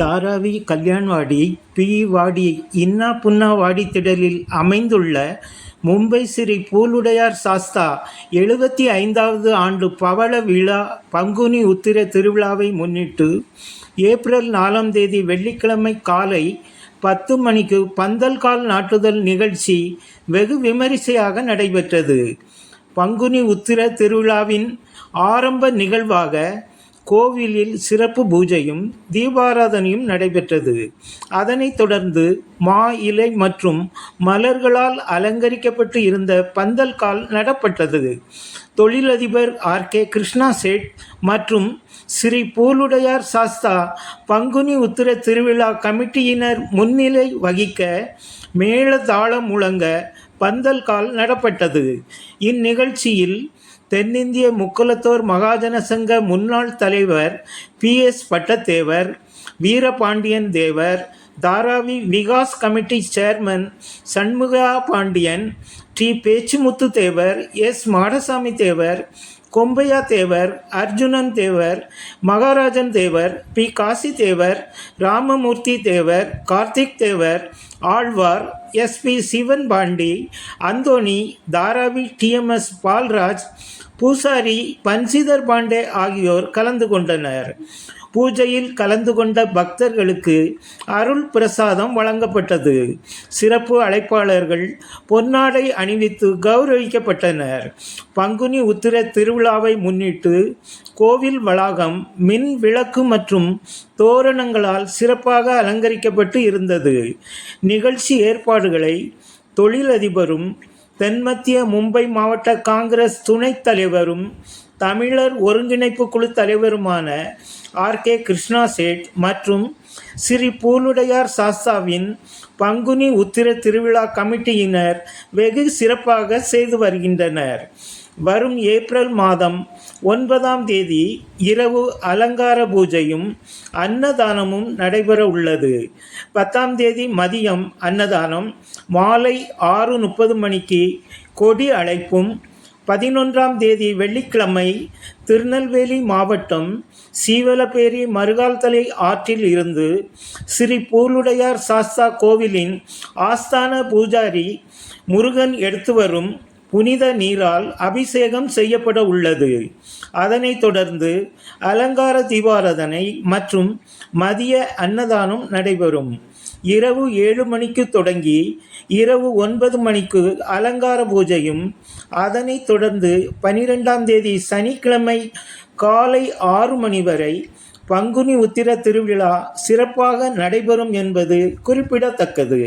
Dharavi கல்யாண்வாடி B வாடி இன்னா புன்னா வாடி திடலில் அமைந்துள்ள மும்பை ஸ்ரீ பூலுடையார் சாஸ்தா எழுபத்தி ஐந்தாவது ஆண்டு பவள விழா பங்குனி உத்திர திருவிழாவை முன்னிட்டு ஏப்ரல் நாலாம் தேதி வெள்ளிக்கிழமை காலை பத்து மணிக்கு பந்தல் கால் நாட்டுதல் நிகழ்ச்சி வெகு விமரிசையாக நடைபெற்றது. பங்குனி உத்திர திருவிழாவின் ஆரம்ப நிகழ்வாக கோவிலில் சிறப்பு பூஜையும் தீபாராதனையும் நடைபெற்றது. அதனைத் தொடர்ந்து மா இலை மற்றும் மலர்களால் அலங்கரிக்கப்பட்டு இருந்த பந்தல் கால் நடப்பட்டது. தொழிலதிபர் ஆர். கே. கிருஷ்ணா சேட் மற்றும் ஸ்ரீ பூலுடையார் சாஸ்தா பங்குனி உத்திர திருவிழா கமிட்டியினர் முன்னிலை வகிக்க மேளதாளம் முழங்க பந்தல் கால் நடப்பட்டது. இந்நிகழ்ச்சியில் தென்னிந்திய முக்குலத்தோர் மகாஜன சங்க முன்னாள் தலைவர் P. S. Pattathevar Veerapandian Thevar Dharavi Vikas committee chairman Shanmuga Pandian T. Pechimuthu Thevar S. Madasamy Thevar Kombaiya Thevar Arjunan Thevar Maharajan Thevar P. Kasi Thevar Ramamoorthy Thevar Karthik Thevar Alwar SP Sivan Pandi Anthony Dharavi TMS Palraj Pujari Bansidhar Pandey ஆகியோர் கலந்து கொண்டனர். பூஜையில் கலந்து கொண்ட பக்தர்களுக்கு அருள் பிரசாதம் வழங்கப்பட்டது. சிறப்பு அழைப்பாளர்கள் பொன்னாடை அணிவித்து கௌரவிக்கப்பட்டனர். பங்குனி உத்திர திருவிழாவை முன்னிட்டு கோவில் வளாகம் மின் விளக்கு மற்றும் தோரணங்களால் சிறப்பாக அலங்கரிக்கப்பட்டு இருந்தது. நிகழ்ச்சி ஏற்பாடுகளை தொழிலதிபரும் தென்மத்திய மும்பை மாவட்ட காங்கிரஸ் துணைத் தலைவரும் தமிழர் ஒருங்கிணைப்பு குழு தலைவருமான ஆர். கே. கிருஷ்ணா சேட் மற்றும் ஸ்ரீ பூலுடையார் சாஸ்தாவின் பங்குனி உத்திர திருவிழா கமிட்டியினர் வெகு சிறப்பாக செய்து வருகின்றனர். வரும் ஏப்ரல் மாதம் ஒன்பதாம் தேதி இரவு அலங்கார பூஜையும் அன்னதானமும் நடைபெற உள்ளது. பத்தாம் தேதி மதியம் அன்னதானம் மாலை ஆறு முப்பது மணிக்கு கொடி அழைப்பும் பதினொன்றாம் தேதி வெள்ளிக்கிழமை திருநெல்வேலி மாவட்டம் சீவலப்பேரி மருகால்தலை ஆற்றில் இருந்து ஸ்ரீ பூலுடையார் சாஸ்தா கோவிலின் ஆஸ்தான பூஜாரி முருகன் எடுத்து வரும் புனித நீரால் அபிஷேகம் செய்யப்பட உள்ளது. அதனைத் தொடர்ந்து அலங்கார தீபாராதனை மற்றும் மதிய அன்னதானம் நடைபெறும். இரவு ஏழு மணிக்கு தொடங்கி இரவு ஒன்பது மணிக்கு அலங்கார பூஜையும் அதனைத் தொடர்ந்து பனிரெண்டாம் தேதி சனிக்கிழமை காலை ஆறு மணி வரை பங்குனி உத்திர திருவிழா சிறப்பாக நடைபெறும் என்பது குறிப்பிடத்தக்கது.